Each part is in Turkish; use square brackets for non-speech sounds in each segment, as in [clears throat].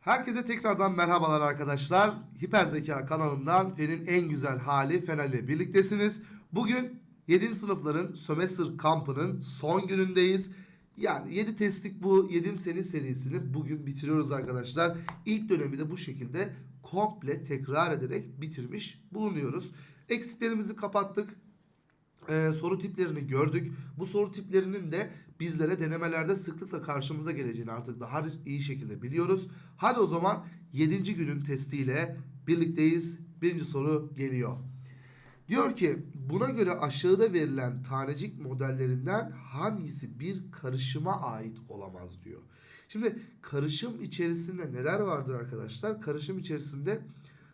Herkese tekrardan merhabalar arkadaşlar. Hiper Zeka kanalından Fen'in en güzel hali Fen ile birliktesiniz. Bugün 7. sınıfların sömestr kampının son günündeyiz. Yani 7 testlik bu 7 seni serisini bugün bitiriyoruz arkadaşlar. İlk dönemi de bu şekilde komple tekrar ederek bitirmiş bulunuyoruz. Eksiklerimizi kapattık. Ee, soru tiplerini gördük. Bu soru tiplerinin de bizlere denemelerde sıklıkla karşımıza geleceğini artık daha iyi şekilde biliyoruz. Hadi o zaman 7. günün testiyle birlikteyiz. Birinci soru geliyor. Diyor ki buna göre aşağıda verilen tanecik modellerinden hangisi bir karışıma ait olamaz diyor. Şimdi karışım içerisinde neler vardır arkadaşlar? Karışım içerisinde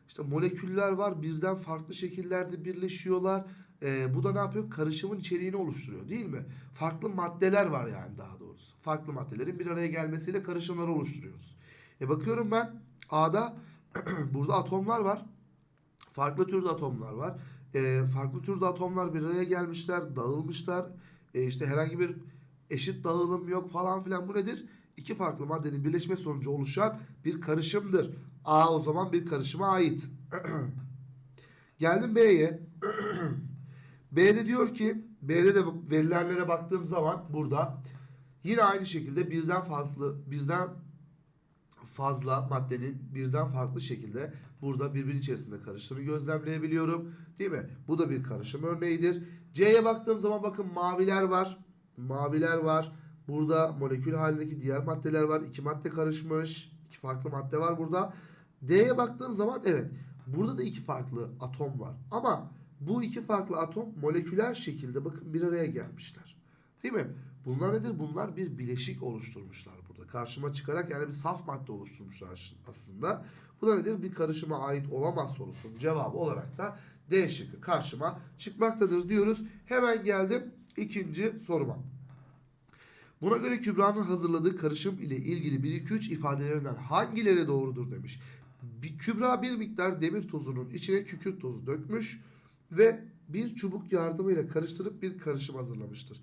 işte moleküller var birden farklı şekillerde birleşiyorlar. Ee, bu da ne yapıyor? Karışımın içeriğini oluşturuyor değil mi? Farklı maddeler var yani daha doğrusu. Farklı maddelerin bir araya gelmesiyle karışımları oluşturuyoruz. E bakıyorum ben A'da [clears throat] burada atomlar var. Farklı türde atomlar var. E, farklı türde atomlar bir araya gelmişler, dağılmışlar. E, işte herhangi bir eşit dağılım yok falan filan. Bu nedir? İki farklı maddenin birleşme sonucu oluşan bir karışımdır. A o zaman bir karışıma ait. [clears throat] Geldim B'ye. [clears throat] B'de diyor ki B'de de verilenlere baktığım zaman burada yine aynı şekilde birden fazla birden fazla maddenin birden farklı şekilde burada birbiri içerisinde karıştığını gözlemleyebiliyorum. Değil mi? Bu da bir karışım örneğidir. C'ye baktığım zaman bakın maviler var. Maviler var. Burada molekül halindeki diğer maddeler var. İki madde karışmış. İki farklı madde var burada. D'ye baktığım zaman evet. Burada da iki farklı atom var. Ama bu iki farklı atom moleküler şekilde bakın bir araya gelmişler. Değil mi? Bunlar nedir? Bunlar bir bileşik oluşturmuşlar burada. Karşıma çıkarak yani bir saf madde oluşturmuşlar aslında. Bu da nedir? Bir karışıma ait olamaz sorusunun cevabı olarak da D şıkkı karşıma çıkmaktadır diyoruz. Hemen geldim ikinci soruma. Buna göre Kübra'nın hazırladığı karışım ile ilgili 1 2 3 ifadelerinden hangileri doğrudur demiş. Bir, Kübra bir miktar demir tozunun içine kükürt tozu dökmüş ve bir çubuk yardımıyla karıştırıp bir karışım hazırlamıştır.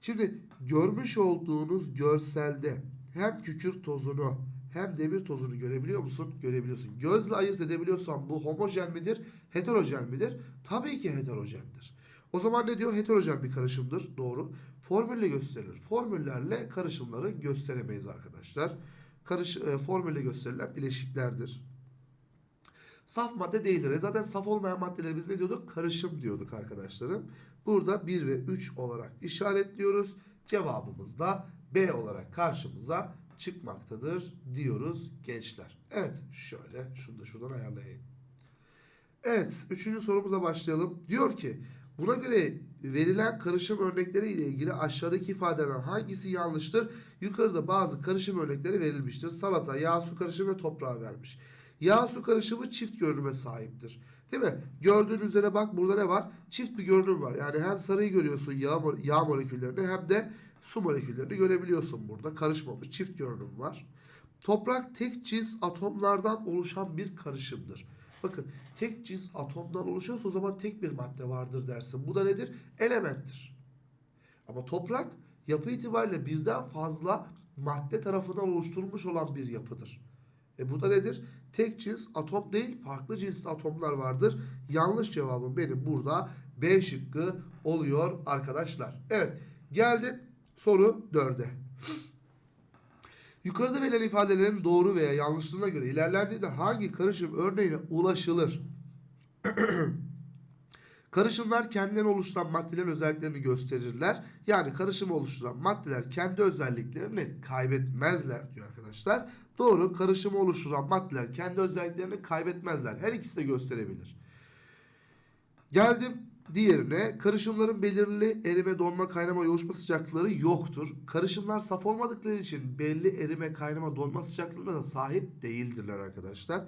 Şimdi görmüş olduğunuz görselde hem kükürt tozunu hem demir tozunu görebiliyor musun? Görebiliyorsun. Gözle ayırt edebiliyorsan bu homojen midir, heterojen midir? Tabii ki heterojendir. O zaman ne diyor? Heterojen bir karışımdır. Doğru. Formülle gösterilir. Formüllerle karışımları gösteremeyiz arkadaşlar. Karış, e, formülle gösterilen bileşiklerdir. Saf madde değildir. E zaten saf olmayan maddeleri biz ne diyorduk? Karışım diyorduk arkadaşlarım. Burada 1 ve 3 olarak işaretliyoruz. Cevabımız da B olarak karşımıza çıkmaktadır diyoruz gençler. Evet şöyle şunu da şuradan ayarlayayım. Evet üçüncü sorumuza başlayalım. Diyor ki buna göre verilen karışım örnekleri ile ilgili aşağıdaki ifadeden hangisi yanlıştır? Yukarıda bazı karışım örnekleri verilmiştir. Salata, yağ, su karışımı ve toprağı vermiş. Yağ su karışımı çift görünüme sahiptir. Değil mi? Gördüğün üzere bak burada ne var? Çift bir görünüm var. Yani hem sarıyı görüyorsun yağ, yağ moleküllerini hem de su moleküllerini görebiliyorsun burada. Karışmamış çift görünüm var. Toprak tek cins atomlardan oluşan bir karışımdır. Bakın tek cins atomdan oluşuyorsa o zaman tek bir madde vardır dersin. Bu da nedir? Elementtir. Ama toprak yapı itibariyle birden fazla madde tarafından oluşturulmuş olan bir yapıdır. E bu da nedir? Tek cins atom değil farklı cinsli atomlar vardır. Yanlış cevabım benim burada B şıkkı oluyor arkadaşlar. Evet geldim soru 4'e. Yukarıda verilen ifadelerin doğru veya yanlışlığına göre ilerlendiğinde hangi karışım örneğine ulaşılır? [clears throat] Karışımlar kendilerini oluşturan maddelerin özelliklerini gösterirler. Yani karışımı oluşturan maddeler kendi özelliklerini kaybetmezler diyor arkadaşlar. Doğru karışımı oluşturan maddeler kendi özelliklerini kaybetmezler. Her ikisi de gösterebilir. Geldim diğerine karışımların belirli erime, donma, kaynama, yoğuşma sıcaklıkları yoktur. Karışımlar saf olmadıkları için belli erime, kaynama, donma sıcaklığına da sahip değildirler arkadaşlar.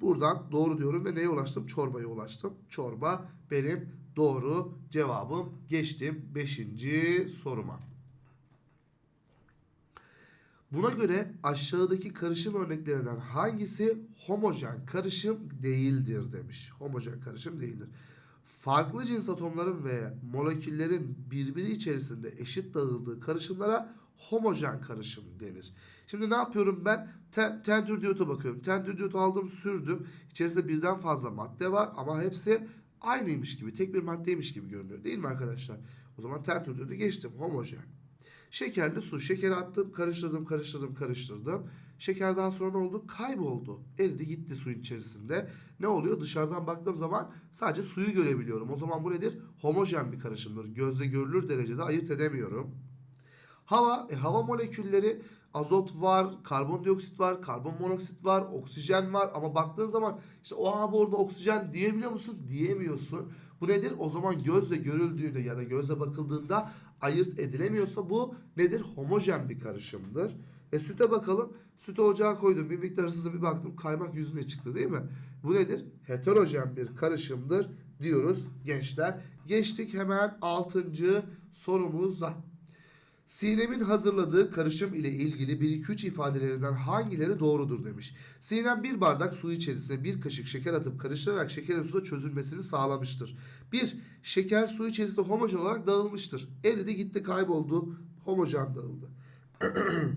Buradan doğru diyorum ve neye ulaştım? Çorbaya ulaştım. Çorba benim doğru cevabım. Geçtim 5. soruma. Buna göre aşağıdaki karışım örneklerinden hangisi homojen karışım değildir demiş. Homojen karışım değildir. farklı cins atomların ve moleküllerin birbiri içerisinde eşit dağıldığı karışımlara homojen karışım denir. Şimdi ne yapıyorum ben? Ten, tentür diyota bakıyorum. Tentür diyotu aldım sürdüm. İçerisinde birden fazla madde var ama hepsi aynıymış gibi, tek bir maddeymiş gibi görünüyor değil mi arkadaşlar? O zaman tentür diyotu geçtim. Homojen. Şekerli su. Şekeri attım, karıştırdım, karıştırdım, karıştırdım. Şeker daha sonra ne oldu? Kayboldu. Eridi gitti suyun içerisinde. Ne oluyor? Dışarıdan baktığım zaman sadece suyu görebiliyorum. O zaman bu nedir? Homojen bir karışımdır. Gözle görülür derecede ayırt edemiyorum. Hava, e, hava molekülleri azot var, karbondioksit var, karbon monoksit var, oksijen var ama baktığın zaman işte o hava orada oksijen diyebiliyor musun? Diyemiyorsun. Bu nedir? O zaman gözle görüldüğünde ya da gözle bakıldığında ayırt edilemiyorsa bu nedir? Homojen bir karışımdır. E süte bakalım. Sütü ocağa koydum. Bir miktar hızlı bir baktım. Kaymak yüzüne çıktı değil mi? Bu nedir? Heterojen bir karışımdır diyoruz gençler. Geçtik hemen 6. sorumuza. Sinem'in hazırladığı karışım ile ilgili 1-2-3 ifadelerinden hangileri doğrudur demiş. Sinem bir bardak su içerisine bir kaşık şeker atıp karıştırarak şekerin suda çözülmesini sağlamıştır. 1. Şeker su içerisinde homojen olarak dağılmıştır. Eridi gitti kayboldu. Homojen dağıldı. [clears throat]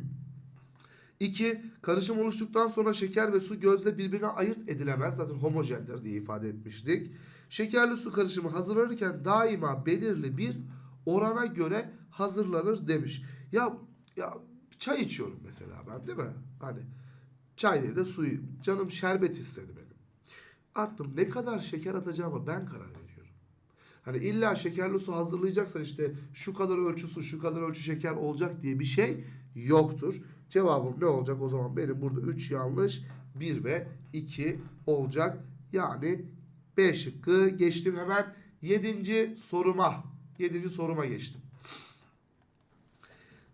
2. Karışım oluştuktan sonra şeker ve su gözle birbirine ayırt edilemez. Zaten homojendir diye ifade etmiştik. Şekerli su karışımı hazırlanırken daima belirli bir orana göre hazırlanır demiş. Ya ya çay içiyorum mesela ben değil mi? Hani çay değil de suyu. Canım şerbet istedi benim. Attım. Ne kadar şeker atacağıma ben karar veriyorum. Hani illa şekerli su hazırlayacaksan işte şu kadar ölçü su, şu kadar ölçü şeker olacak diye bir şey yoktur. Cevabım ne olacak o zaman? Benim burada 3 yanlış, 1 ve 2 olacak. Yani B şıkkı geçtim hemen 7. soruma. 7. soruma geçtim.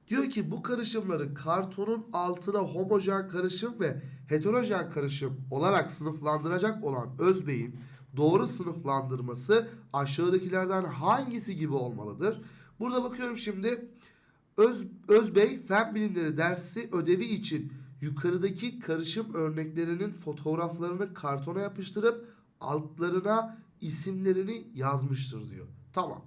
Diyor ki bu karışımları kartonun altına homojen karışım ve heterojen karışım olarak sınıflandıracak olan Özbey'in doğru sınıflandırması aşağıdakilerden hangisi gibi olmalıdır? Burada bakıyorum şimdi Öz, Özbey Fen Bilimleri dersi ödevi için yukarıdaki karışım örneklerinin fotoğraflarını kartona yapıştırıp altlarına isimlerini yazmıştır diyor. Tamam.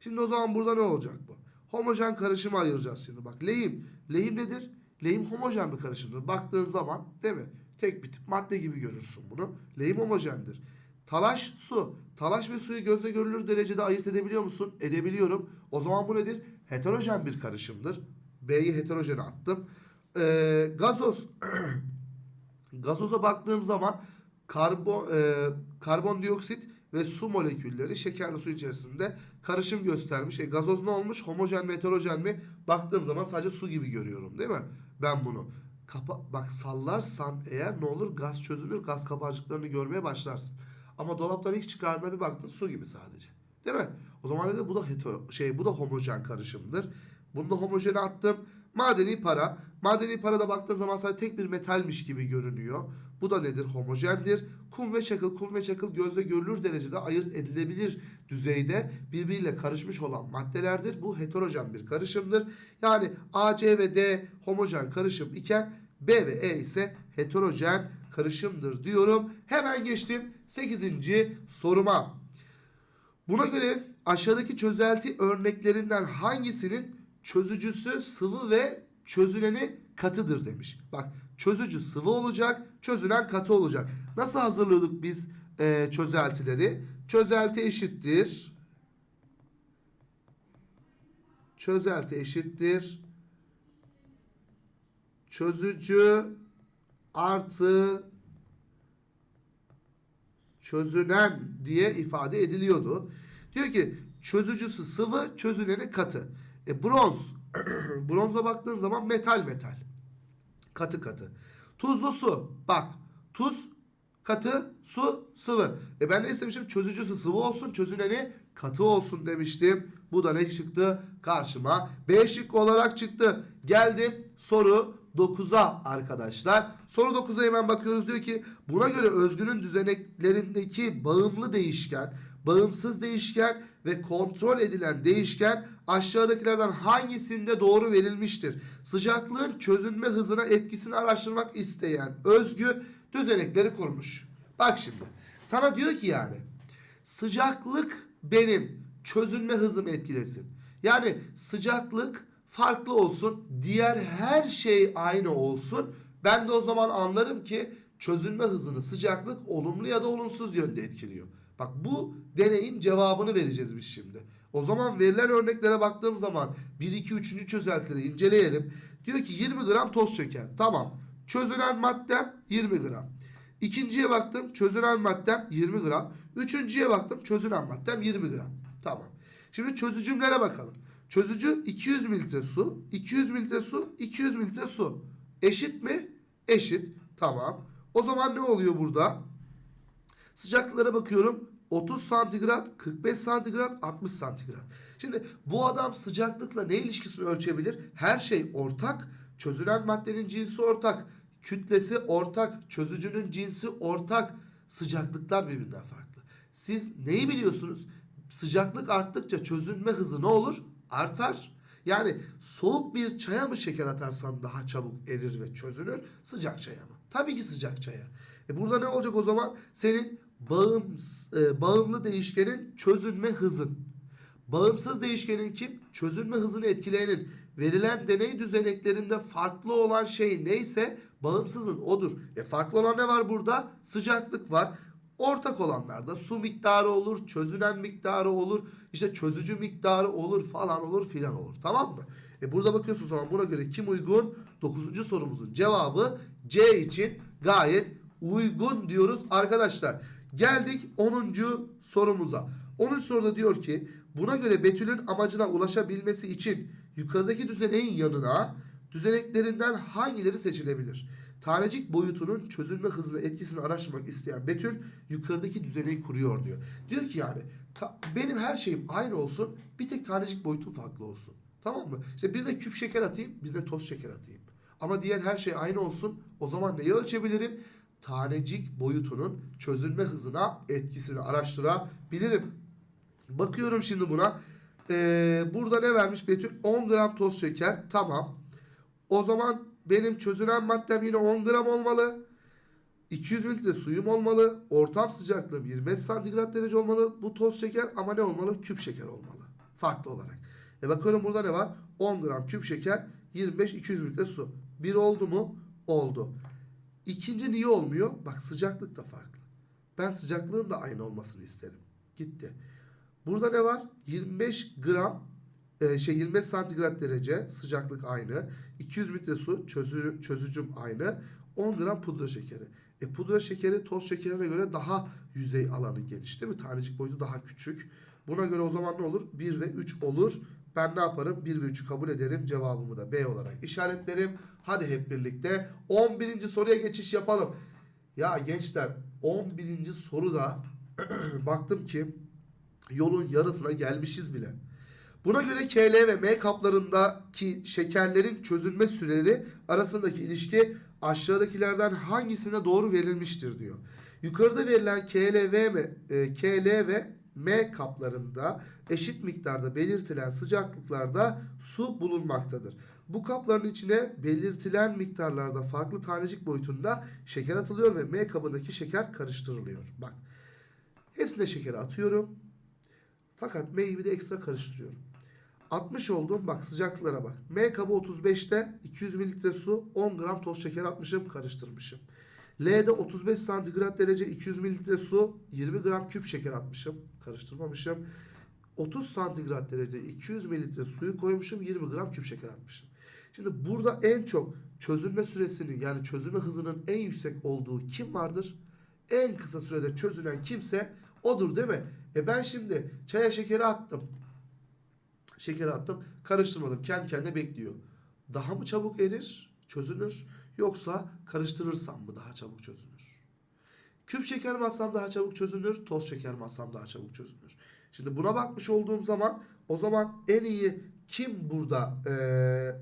Şimdi o zaman burada ne olacak bu? Homojen karışımı ayıracağız şimdi. Bak lehim. Lehim nedir? Lehim homojen bir karışımdır. Baktığın zaman değil mi? Tek bir tip madde gibi görürsün bunu. Lehim homojendir. Talaş su. Talaş ve suyu gözle görülür derecede ayırt edebiliyor musun? Edebiliyorum. O zaman bu nedir? Heterojen bir karışımdır. B'yi heterojene attım. Ee, gazoz. [clears throat] Gazoza baktığım zaman karbon e, karbondioksit ve su molekülleri şekerli su içerisinde karışım göstermiş. E, gazoz ne olmuş? Homojen mi heterojen mi? Baktığım zaman sadece su gibi görüyorum değil mi? Ben bunu. Kapa bak sallarsan eğer ne olur? Gaz çözülür. Gaz kabarcıklarını görmeye başlarsın. Ama dolaptan ilk çıkardığında bir baktın su gibi sadece. Değil mi? O zaman ne de bu da hetero, şey bu da homojen karışımdır. Bunu da homojene attım. Madeni para. Madeni parada baktığın zaman sadece tek bir metalmiş gibi görünüyor. Bu da nedir? Homojendir. Kum ve çakıl, kum ve çakıl gözle görülür derecede ayırt edilebilir düzeyde birbiriyle karışmış olan maddelerdir. Bu heterojen bir karışımdır. Yani A, C ve D homojen karışım iken B ve E ise heterojen karışımdır diyorum. Hemen geçtim 8. soruma. Buna göre aşağıdaki çözelti örneklerinden hangisinin çözücüsü sıvı ve çözüleni katıdır demiş. Bak çözücü sıvı olacak, çözülen katı olacak. Nasıl hazırlıyorduk biz e, çözeltileri? Çözelti eşittir. Çözelti eşittir. Çözücü artı çözünen diye ifade ediliyordu. Diyor ki çözücüsü sıvı, çözüleni katı. E, bronz. [clears throat] Bronza baktığın zaman metal metal. Katı katı. Tuzlu su. Bak tuz katı, su sıvı. E ben ne istemişim? Çözücüsü sıvı olsun, çözüleni katı olsun demiştim. Bu da ne çıktı? Karşıma B şık olarak çıktı. Geldim soru 9'a arkadaşlar. Soru 9'a hemen bakıyoruz. Diyor ki buna göre özgünün düzeneklerindeki bağımlı değişken, bağımsız değişken ve kontrol edilen değişken aşağıdakilerden hangisinde doğru verilmiştir? Sıcaklığın çözünme hızına etkisini araştırmak isteyen özgü düzenekleri kurmuş. Bak şimdi sana diyor ki yani sıcaklık benim çözünme hızımı etkilesin. Yani sıcaklık farklı olsun, diğer her şey aynı olsun. Ben de o zaman anlarım ki çözünme hızını sıcaklık olumlu ya da olumsuz yönde etkiliyor. Bak bu deneyin cevabını vereceğiz biz şimdi. O zaman verilen örneklere baktığım zaman 1, 2, 3. çözeltileri inceleyelim. Diyor ki 20 gram toz şeker. Tamam. Çözünen maddem 20 gram. İkinciye baktım çözünen maddem 20 gram. Üçüncüye baktım çözünen maddem 20 gram. Tamam. Şimdi çözücümlere bakalım. Çözücü 200 mililitre su, 200 mililitre su, 200 mililitre su. Eşit mi? Eşit. Tamam. O zaman ne oluyor burada? Sıcaklıklara bakıyorum. 30 santigrat, 45 santigrat, 60 santigrat. Şimdi bu adam sıcaklıkla ne ilişkisini ölçebilir? Her şey ortak. Çözülen maddenin cinsi ortak. Kütlesi ortak. Çözücünün cinsi ortak. Sıcaklıklar birbirinden farklı. Siz neyi biliyorsunuz? Sıcaklık arttıkça çözünme hızı ne olur? Artar. Yani soğuk bir çaya mı şeker atarsan daha çabuk erir ve çözünür? Sıcak çaya mı? Tabii ki sıcak çaya. E burada ne olacak o zaman? Senin bağıms, e, bağımlı değişkenin çözünme hızın. Bağımsız değişkenin kim? Çözünme hızını etkileyenin. Verilen deney düzeneklerinde farklı olan şey neyse bağımsızın odur. E farklı olan ne var burada? Sıcaklık var. Ortak olanlarda su miktarı olur, çözünen miktarı olur, işte çözücü miktarı olur falan olur filan olur. Tamam mı? E burada bakıyorsunuz zaman buna göre kim uygun? 9. sorumuzun cevabı C için gayet uygun diyoruz arkadaşlar. Geldik 10. sorumuza. 10. soruda diyor ki buna göre Betül'ün amacına ulaşabilmesi için yukarıdaki düzeneğin yanına düzeneklerinden hangileri seçilebilir? Tanecik boyutunun çözülme hızına etkisini araştırmak isteyen Betül yukarıdaki düzeneyi kuruyor diyor. Diyor ki yani benim her şeyim aynı olsun bir tek tanecik boyutum farklı olsun. Tamam mı? İşte birine küp şeker atayım birine toz şeker atayım. Ama diğer her şey aynı olsun. O zaman neyi ölçebilirim? Tanecik boyutunun çözülme hızına etkisini araştırabilirim. Bakıyorum şimdi buna. Ee, burada ne vermiş Betül? 10 gram toz şeker. Tamam. O zaman benim çözünen maddem yine 10 gram olmalı. 200 mililitre suyum olmalı. Ortam sıcaklığım 25 santigrat derece olmalı. Bu toz şeker ama ne olmalı? Küp şeker olmalı. Farklı olarak. E bakıyorum burada ne var? 10 gram küp şeker 25-200 mililitre su. Bir oldu mu? Oldu. İkinci niye olmuyor? Bak sıcaklık da farklı. Ben sıcaklığın da aynı olmasını isterim. Gitti. Burada ne var? 25 gram e, şey 25 santigrat derece sıcaklık aynı. 200 litre su çözü, çözücüm aynı. 10 gram pudra şekeri. E pudra şekeri toz şekerine göre daha yüzey alanı geniş değil mi? Tanecik boyutu daha küçük. Buna göre o zaman ne olur? 1 ve 3 olur. Ben ne yaparım? 1 ve 3'ü kabul ederim. Cevabımı da B olarak işaretlerim. Hadi hep birlikte 11. soruya geçiş yapalım. Ya gençler 11. soruda [clears throat] baktım ki yolun yarısına gelmişiz bile. Buna göre KL ve M kaplarındaki şekerlerin çözülme süreleri arasındaki ilişki aşağıdakilerden hangisine doğru verilmiştir diyor. Yukarıda verilen KL ve M, e, KL ve M kaplarında eşit miktarda belirtilen sıcaklıklarda su bulunmaktadır. Bu kapların içine belirtilen miktarlarda farklı tanecik boyutunda şeker atılıyor ve M kabındaki şeker karıştırılıyor. Bak. Hepsine şekeri atıyorum. Fakat M'yi bir de ekstra karıştırıyorum. 60 oldum. Bak sıcaklıklara bak. M kabı 35'te 200 mililitre su 10 gram toz şeker atmışım karıştırmışım. L'de 35 santigrat derece 200 mililitre su 20 gram küp şeker atmışım karıştırmamışım. 30 santigrat derece 200 mililitre suyu koymuşum 20 gram küp şeker atmışım. Şimdi burada en çok çözülme süresinin yani çözülme hızının en yüksek olduğu kim vardır? En kısa sürede çözülen kimse odur değil mi? E ben şimdi çaya şekeri attım. Şekeri attım. Karıştırmadım. Kendi kendine bekliyor. Daha mı çabuk erir, çözünür? Yoksa karıştırırsam mı daha çabuk çözünür? Küp şeker mi atsam daha çabuk çözünür? Toz şeker mi atsam daha çabuk çözünür? Şimdi buna bakmış olduğum zaman o zaman en iyi kim burada eee,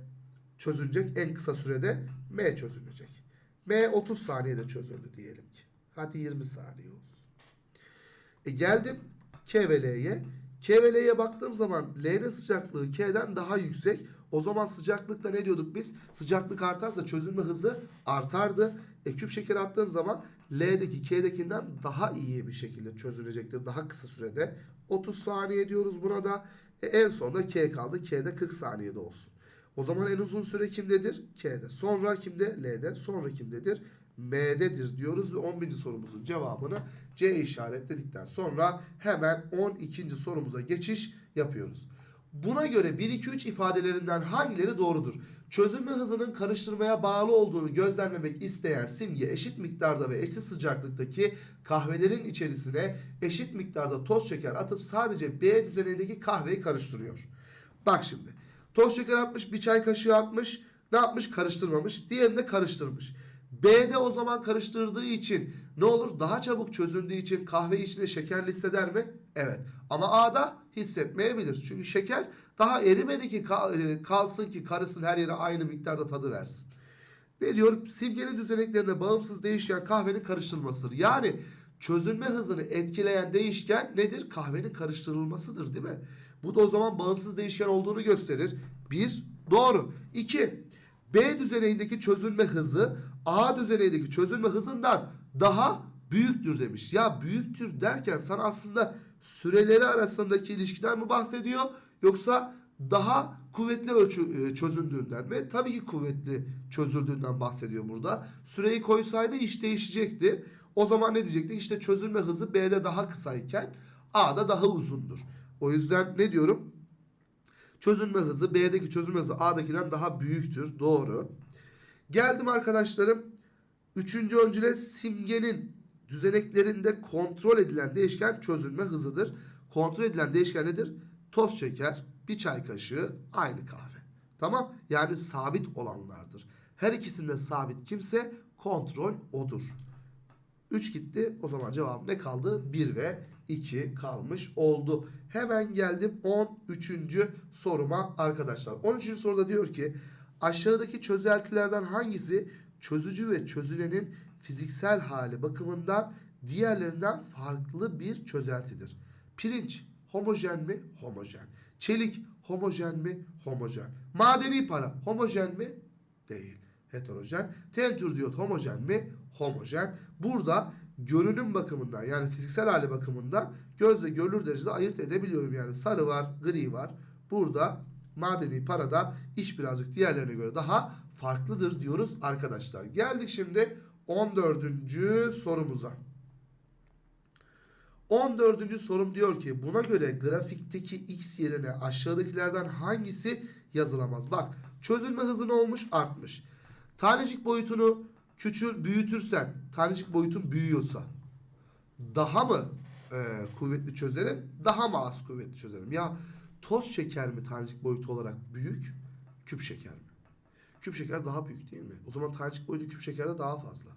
çözülecek en kısa sürede? M çözülecek. M 30 saniyede çözüldü diyelim ki. Hadi 20 saniye olsun. E geldim K ve L'ye. K ve L'ye baktığım zaman L'nin sıcaklığı K'den daha yüksek. O zaman sıcaklıkta ne diyorduk biz? Sıcaklık artarsa çözülme hızı artardı. E küp şekeri attığım zaman L'deki K'dekinden daha iyi bir şekilde çözülecektir. Daha kısa sürede. 30 saniye diyoruz buna da. E en sonunda K kaldı. K'de 40 saniyede olsun. O zaman en uzun süre kimdedir? K'de. Sonra kimde? L'de. Sonra kimdedir? M'dedir diyoruz ve 11. sorumuzun cevabını C işaretledikten sonra hemen 12. sorumuza geçiş yapıyoruz. Buna göre 1 2 3 ifadelerinden hangileri doğrudur? Çözülme hızının karıştırmaya bağlı olduğunu gözlemlemek isteyen simge eşit miktarda ve eşit sıcaklıktaki kahvelerin içerisine eşit miktarda toz şeker atıp sadece B düzenindeki kahveyi karıştırıyor. Bak şimdi. Toz şeker atmış, bir çay kaşığı atmış. Ne yapmış? Karıştırmamış. Diğerini de karıştırmış. B'de o zaman karıştırdığı için ne olur? Daha çabuk çözüldüğü için kahve içinde şekerli hisseder mi? Evet. Ama A'da hissetmeyebilir. Çünkü şeker daha erimedi ki e, kalsın ki karısın her yere aynı miktarda tadı versin. Ne diyor? Simgenin düzeneklerine bağımsız değişken kahvenin karıştırılmasıdır. Yani çözülme hızını etkileyen değişken nedir? Kahvenin karıştırılmasıdır değil mi? Bu da o zaman bağımsız değişken olduğunu gösterir. Bir, doğru. İki, B düzeneyindeki çözülme hızı A düzeneyindeki çözülme hızından daha büyüktür demiş. Ya büyüktür derken sana aslında süreleri arasındaki ilişkiden mi bahsediyor? Yoksa daha kuvvetli ölçü e, çözüldüğünden mi? Tabii ki kuvvetli çözüldüğünden bahsediyor burada. Süreyi koysaydı iş değişecekti. O zaman ne diyecektik? İşte çözülme hızı B'de daha kısayken A'da daha uzundur. O yüzden ne diyorum? Çözülme hızı B'deki çözülme hızı A'dakinden daha büyüktür. Doğru. Geldim arkadaşlarım. Üçüncü öncüle simgenin düzeneklerinde kontrol edilen değişken çözülme hızıdır. Kontrol edilen değişken nedir? Toz şeker, bir çay kaşığı, aynı kahve. Tamam? Yani sabit olanlardır. Her ikisinde sabit kimse kontrol odur. 3 gitti. O zaman cevap ne kaldı? 1 ve 2 kalmış oldu. Hemen geldim 13. soruma arkadaşlar. 13. soruda diyor ki aşağıdaki çözeltilerden hangisi çözücü ve çözülenin fiziksel hali bakımından diğerlerinden farklı bir çözeltidir? Pirinç homojen mi? Homojen. Çelik homojen mi? Homojen. Madeni para homojen mi? Değil. Heterojen. Tentür diyot homojen mi? Homojen. Burada görünüm bakımından yani fiziksel hali bakımından gözle görülür derecede ayırt edebiliyorum. Yani sarı var, gri var. Burada madeni parada iş birazcık diğerlerine göre daha farklıdır diyoruz arkadaşlar. Geldik şimdi 14. sorumuza. 14. sorum diyor ki buna göre grafikteki x yerine aşağıdakilerden hangisi yazılamaz? Bak çözülme hızı ne olmuş? Artmış. Tanecik boyutunu küçül büyütürsen tanecik boyutun büyüyorsa daha mı e, kuvvetli çözerim? Daha mı az kuvvetli çözerim? Ya toz şeker mi tanecik boyutu olarak büyük? Küp şeker mi? Küp şeker daha büyük değil mi? O zaman tanecik boyutu küp şekerde daha fazla.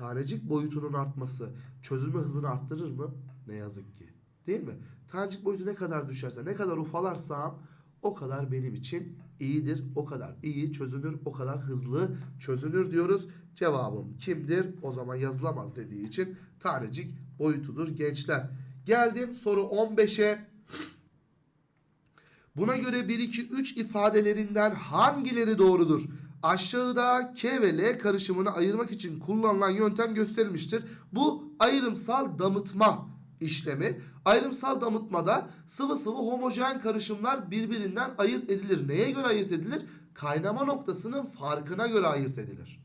Tanecik boyutunun artması çözülme hızını arttırır mı? Ne yazık ki. Değil mi? Tanecik boyutu ne kadar düşerse, ne kadar ufalarsam o kadar benim için iyidir. O kadar iyi çözülür, o kadar hızlı çözülür diyoruz. Cevabım kimdir? O zaman yazılamaz dediği için tanecik boyutudur gençler. Geldim soru 15'e. Buna göre 1, 2, 3 ifadelerinden hangileri doğrudur? Aşağıda K ve L karışımını ayırmak için kullanılan yöntem gösterilmiştir. Bu ayrımsal damıtma işlemi. Ayrımsal damıtmada sıvı sıvı homojen karışımlar birbirinden ayırt edilir. Neye göre ayırt edilir? Kaynama noktasının farkına göre ayırt edilir.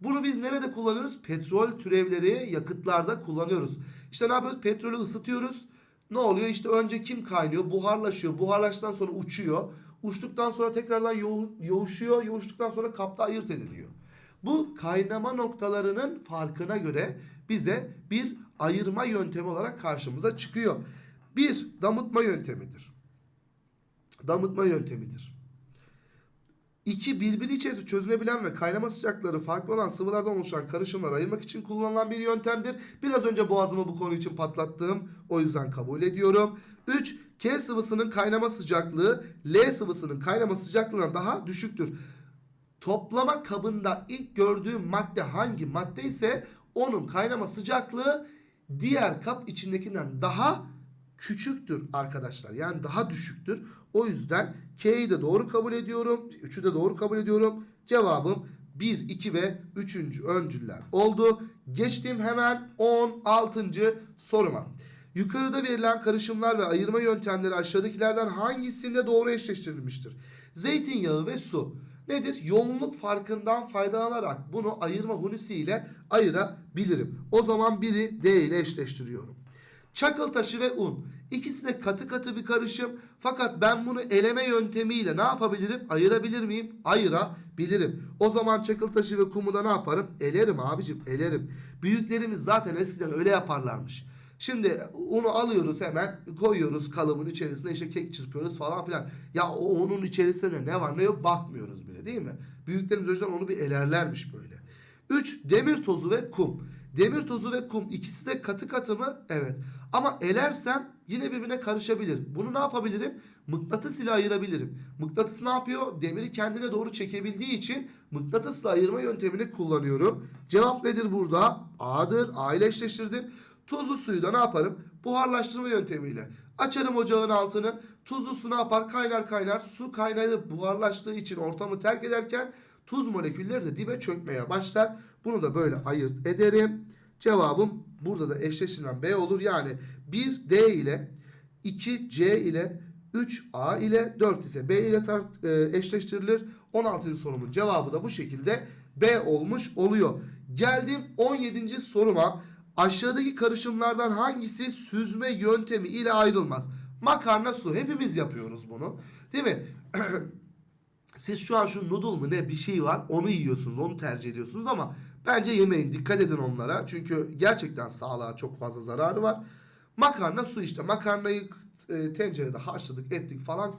Bunu biz nerede kullanıyoruz? Petrol türevleri yakıtlarda kullanıyoruz. İşte ne yapıyoruz? Petrolü ısıtıyoruz. Ne oluyor? İşte önce kim kaynıyor? Buharlaşıyor. Buharlaştıktan sonra uçuyor. Uçtuktan sonra tekrardan yoğu- yoğuşuyor. Yoğuştuktan sonra kapta ayırt ediliyor. Bu kaynama noktalarının farkına göre bize bir ayırma yöntemi olarak karşımıza çıkıyor. Bir damıtma yöntemidir. Damıtma yöntemidir. İki birbiri içerisinde çözülebilen ve kaynama sıcaklıkları farklı olan sıvılardan oluşan karışımları ayırmak için kullanılan bir yöntemdir. Biraz önce boğazımı bu konu için patlattım. O yüzden kabul ediyorum. 3. K sıvısının kaynama sıcaklığı L sıvısının kaynama sıcaklığından daha düşüktür. Toplama kabında ilk gördüğüm madde hangi madde ise onun kaynama sıcaklığı diğer kap içindekinden daha küçüktür arkadaşlar. Yani daha düşüktür. O yüzden K'yi de doğru kabul ediyorum. 3'ü de doğru kabul ediyorum. Cevabım 1, 2 ve 3. öncüller oldu. Geçtim hemen 16. soruma. Yukarıda verilen karışımlar ve ayırma yöntemleri aşağıdakilerden hangisinde doğru eşleştirilmiştir? Zeytinyağı ve su. Nedir? Yoğunluk farkından faydalanarak bunu ayırma hunisi ile ayırabilirim. O zaman biri D ile eşleştiriyorum. Çakıl taşı ve un. İkisi de katı katı bir karışım. Fakat ben bunu eleme yöntemiyle ne yapabilirim? Ayırabilir miyim? Ayırabilirim. O zaman çakıl taşı ve kumu da ne yaparım? Elerim abicim elerim. Büyüklerimiz zaten eskiden öyle yaparlarmış. Şimdi unu alıyoruz hemen koyuyoruz kalıbın içerisine işte kek çırpıyoruz falan filan. Ya o unun içerisinde ne var ne yok bakmıyoruz bile değil mi? Büyüklerimiz önceden onu bir elerlermiş böyle. 3. Demir tozu ve kum. Demir tozu ve kum ikisi de katı katı mı? Evet. Ama elersem yine birbirine karışabilir. Bunu ne yapabilirim? Mıknatıs ile ayırabilirim. Mıknatıs ne yapıyor? Demiri kendine doğru çekebildiği için mıknatısla ayırma yöntemini kullanıyorum. Cevap nedir burada? A'dır. A ile eşleştirdim. Tuzlu suyu da ne yaparım? Buharlaştırma yöntemiyle. Açarım ocağın altını. Tuzlu su ne yapar? Kaynar kaynar. Su kaynayıp buharlaştığı için ortamı terk ederken tuz molekülleri de dibe çökmeye başlar. Bunu da böyle ayırt ederim. Cevabım burada da eşleştirilen B olur. Yani 1 D ile 2 C ile 3 A ile 4 ise B ile tart, e, eşleştirilir. 16. sorumun cevabı da bu şekilde B olmuş oluyor. Geldim 17. soruma. Aşağıdaki karışımlardan hangisi süzme yöntemi ile ayrılmaz? Makarna su. Hepimiz yapıyoruz bunu. Değil mi? [clears throat] Siz şu an şu noodle mı ne bir şey var onu yiyorsunuz onu tercih ediyorsunuz ama bence yemeyin dikkat edin onlara çünkü gerçekten sağlığa çok fazla zararı var. Makarna su işte makarnayı e, tencerede haşladık ettik falan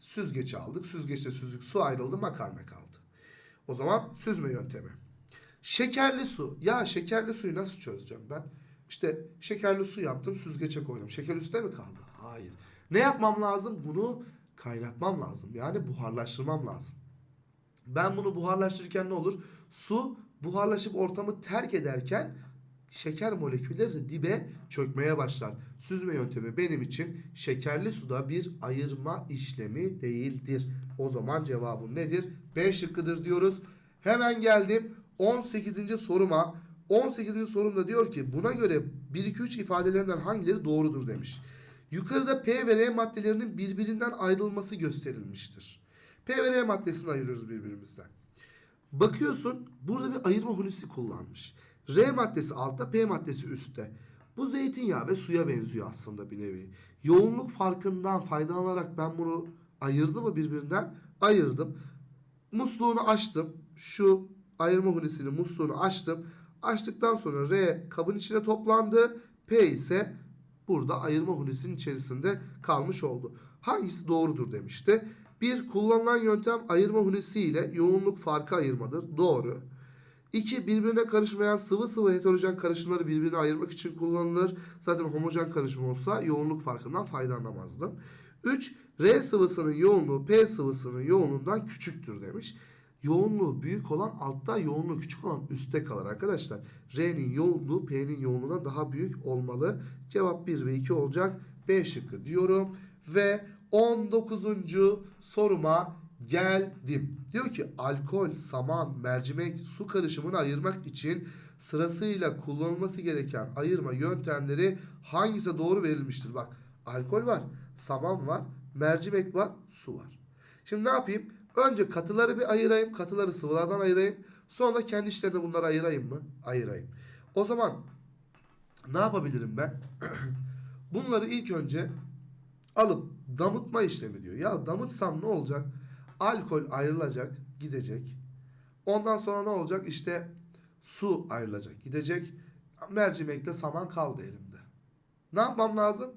süzgeçe aldık süzgeçte süzdük su ayrıldı makarna kaldı. O zaman süzme yöntemi. Şekerli su. Ya şekerli suyu nasıl çözeceğim ben? İşte şekerli su yaptım süzgeçe koydum. Şeker üstte mi kaldı? Hayır. Ne yapmam lazım? Bunu kaynatmam lazım. Yani buharlaştırmam lazım. Ben bunu buharlaştırırken ne olur? Su buharlaşıp ortamı terk ederken şeker molekülleri de dibe çökmeye başlar. Süzme yöntemi benim için şekerli suda bir ayırma işlemi değildir. O zaman cevabım nedir? B şıkkıdır diyoruz. Hemen geldim 18. soruma. 18. sorumda diyor ki buna göre 1 2 3 ifadelerinden hangileri doğrudur demiş. Yukarıda P ve R maddelerinin birbirinden ayrılması gösterilmiştir. P ve R maddesini ayırıyoruz birbirimizden. Bakıyorsun burada bir ayırma hunisi kullanmış. R maddesi altta, P maddesi üstte. Bu zeytinyağı ve suya benziyor aslında bir nevi. Yoğunluk farkından faydalanarak ben bunu ayırdım mı birbirinden? Ayırdım. Musluğunu açtım. Şu ayırma hunisinin musluğunu açtım. Açtıktan sonra R kabın içine toplandı. P ise burada ayırma hunisinin içerisinde kalmış oldu. Hangisi doğrudur demişti. Bir kullanılan yöntem ayırma hunisi ile yoğunluk farkı ayırmadır. Doğru. İki birbirine karışmayan sıvı sıvı heterojen karışımları birbirine ayırmak için kullanılır. Zaten homojen karışım olsa yoğunluk farkından faydalanamazdım. 3. R sıvısının yoğunluğu P sıvısının yoğunluğundan küçüktür demiş. Yoğunluğu büyük olan altta, yoğunluğu küçük olan üstte kalır arkadaşlar. R'nin yoğunluğu P'nin yoğunluğundan daha büyük olmalı. Cevap 1 ve 2 olacak. B şıkkı diyorum. Ve 19. soruma geldim. Diyor ki alkol, saman, mercimek, su karışımını ayırmak için sırasıyla kullanılması gereken ayırma yöntemleri hangisi doğru verilmiştir? Bak alkol var, saman var, mercimek var, su var. Şimdi ne yapayım? Önce katıları bir ayırayım. Katıları sıvılardan ayırayım. Sonra kendi işlerinde bunları ayırayım mı? Ayırayım. O zaman ne yapabilirim ben? [clears throat] bunları ilk önce alıp damıtma işlemi diyor. Ya damıtsam ne olacak? Alkol ayrılacak, gidecek. Ondan sonra ne olacak? İşte su ayrılacak, gidecek. Mercimekle saman kaldı elimde. Ne yapmam lazım?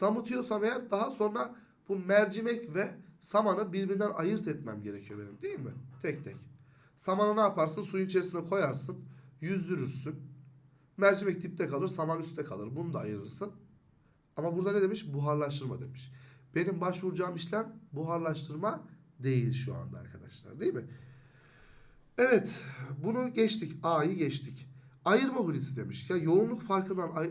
Damıtıyorsam eğer daha sonra bu mercimek ve samanı birbirinden ayırt etmem gerekiyor benim değil mi? Tek tek. Samanı ne yaparsın? Suyun içerisine koyarsın. Yüzdürürsün. Mercimek dipte kalır, saman üstte kalır. Bunu da ayırırsın. Ama burada ne demiş? Buharlaştırma demiş. Benim başvuracağım işlem buharlaştırma değil şu anda arkadaşlar değil mi? Evet bunu geçtik. A'yı geçtik. Ayırma hunisi demiş. Ya yoğunluk farkından e,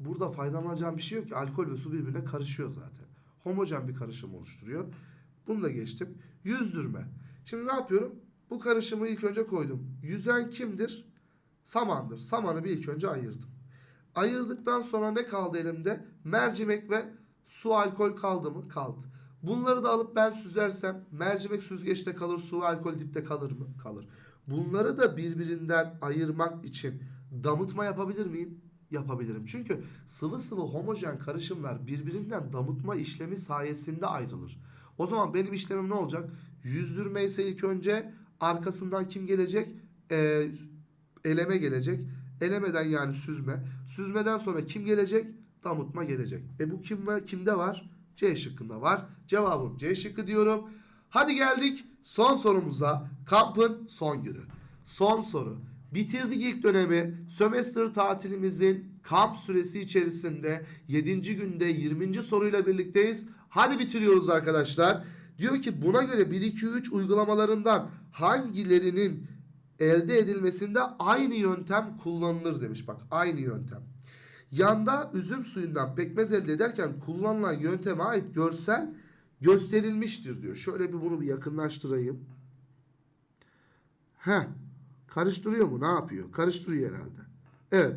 burada faydalanacağım bir şey yok ki. Alkol ve su birbirine karışıyor zaten. Homojen bir karışım oluşturuyor. Bunu da geçtim. Yüzdürme. Şimdi ne yapıyorum? Bu karışımı ilk önce koydum. Yüzen kimdir? Samandır. Samanı bir ilk önce ayırdım. Ayırdıktan sonra ne kaldı elimde? Mercimek ve su alkol kaldı mı? Kaldı. Bunları da alıp ben süzersem mercimek süzgeçte kalır, su ve alkol dipte kalır mı? Kalır. Bunları da birbirinden ayırmak için damıtma yapabilir miyim? Yapabilirim. Çünkü sıvı sıvı homojen karışımlar birbirinden damıtma işlemi sayesinde ayrılır. O zaman benim işlemim ne olacak? Yüzdürme ise ilk önce arkasından kim gelecek? Ee, eleme gelecek. Elemeden yani süzme. Süzmeden sonra kim gelecek? Damıtma gelecek. E bu kim ve kimde var? C şıkkında var. Cevabım C şıkkı diyorum. Hadi geldik son sorumuza. Kampın son günü. Son soru. Bitirdik ilk dönemi. Sömestr tatilimizin kamp süresi içerisinde 7. günde 20. soruyla birlikteyiz. Hadi bitiriyoruz arkadaşlar. Diyor ki buna göre 1 2 3 uygulamalarından hangilerinin elde edilmesinde aynı yöntem kullanılır demiş. Bak aynı yöntem. Yanda üzüm suyundan pekmez elde ederken kullanılan yönteme ait görsel gösterilmiştir diyor. Şöyle bir bunu bir yakınlaştırayım. He. Karıştırıyor mu? Ne yapıyor? Karıştırıyor herhalde. Evet.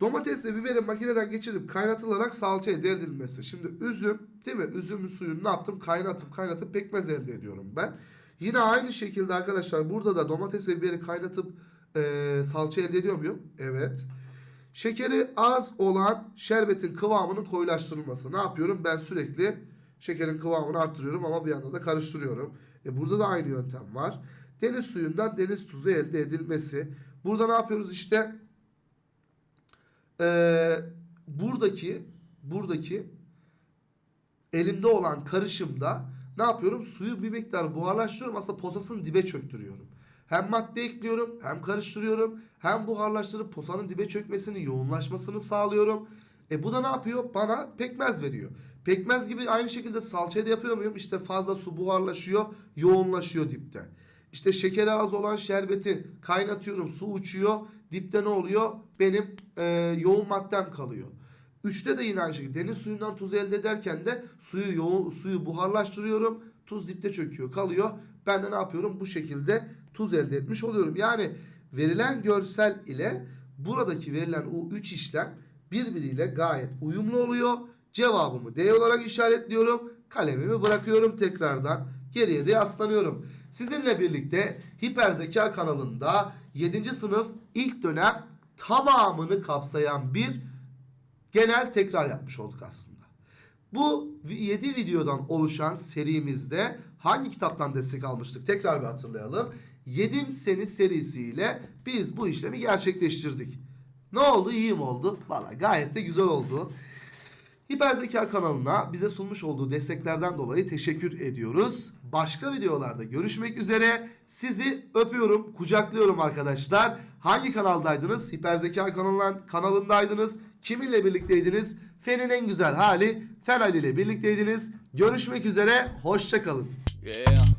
Domates ve biberin makineden geçirip kaynatılarak salça elde edilmesi. Şimdi üzüm değil mi? Üzümün suyunu ne yaptım? Kaynatıp kaynatıp pekmez elde ediyorum ben. Yine aynı şekilde arkadaşlar burada da domates ve biberi kaynatıp eee, salça elde ediyor muyum? Evet. Şekeri az olan şerbetin kıvamının koyulaştırılması. Ne yapıyorum? Ben sürekli şekerin kıvamını arttırıyorum ama bir yandan da karıştırıyorum. E burada da aynı yöntem var. Deniz suyundan deniz tuzu elde edilmesi. Burada ne yapıyoruz işte? Ee, buradaki buradaki elimde olan karışımda ne yapıyorum? Suyu bir miktar buharlaştırıyorum. Aslında posasını dibe çöktürüyorum. Hem madde ekliyorum, hem karıştırıyorum, hem buharlaştırıp posanın dibe çökmesini, yoğunlaşmasını sağlıyorum. E bu da ne yapıyor? Bana pekmez veriyor. Pekmez gibi aynı şekilde salçayı da yapıyor muyum? İşte fazla su buharlaşıyor, yoğunlaşıyor dipte. İşte şekeri az olan şerbeti kaynatıyorum, su uçuyor. Dipte ne oluyor? Benim e, yoğun maddem kalıyor. Üçte de yine aynı şekilde deniz suyundan tuz elde ederken de suyu yoğun, suyu buharlaştırıyorum. Tuz dipte çöküyor, kalıyor. Ben de ne yapıyorum? Bu şekilde tuz elde etmiş oluyorum. Yani verilen görsel ile buradaki verilen o üç işlem birbiriyle gayet uyumlu oluyor. Cevabımı D olarak işaretliyorum. Kalemimi bırakıyorum tekrardan. Geriye de yaslanıyorum. Sizinle birlikte Hiper Zeka kanalında 7. sınıf ilk dönem tamamını kapsayan bir genel tekrar yapmış olduk aslında. Bu 7 videodan oluşan serimizde hangi kitaptan destek almıştık? Tekrar bir hatırlayalım. Yedim Seni serisiyle biz bu işlemi gerçekleştirdik. Ne oldu? İyi mi oldu? Valla gayet de güzel oldu. Hiper Zeka kanalına bize sunmuş olduğu desteklerden dolayı teşekkür ediyoruz. Başka videolarda görüşmek üzere. Sizi öpüyorum, kucaklıyorum arkadaşlar. Hangi kanaldaydınız? Hiper Zeka kanalındaydınız. Kiminle birlikteydiniz? Fen'in en güzel hali Fen Ali ile birlikteydiniz. Görüşmek üzere, hoşçakalın. Yeah.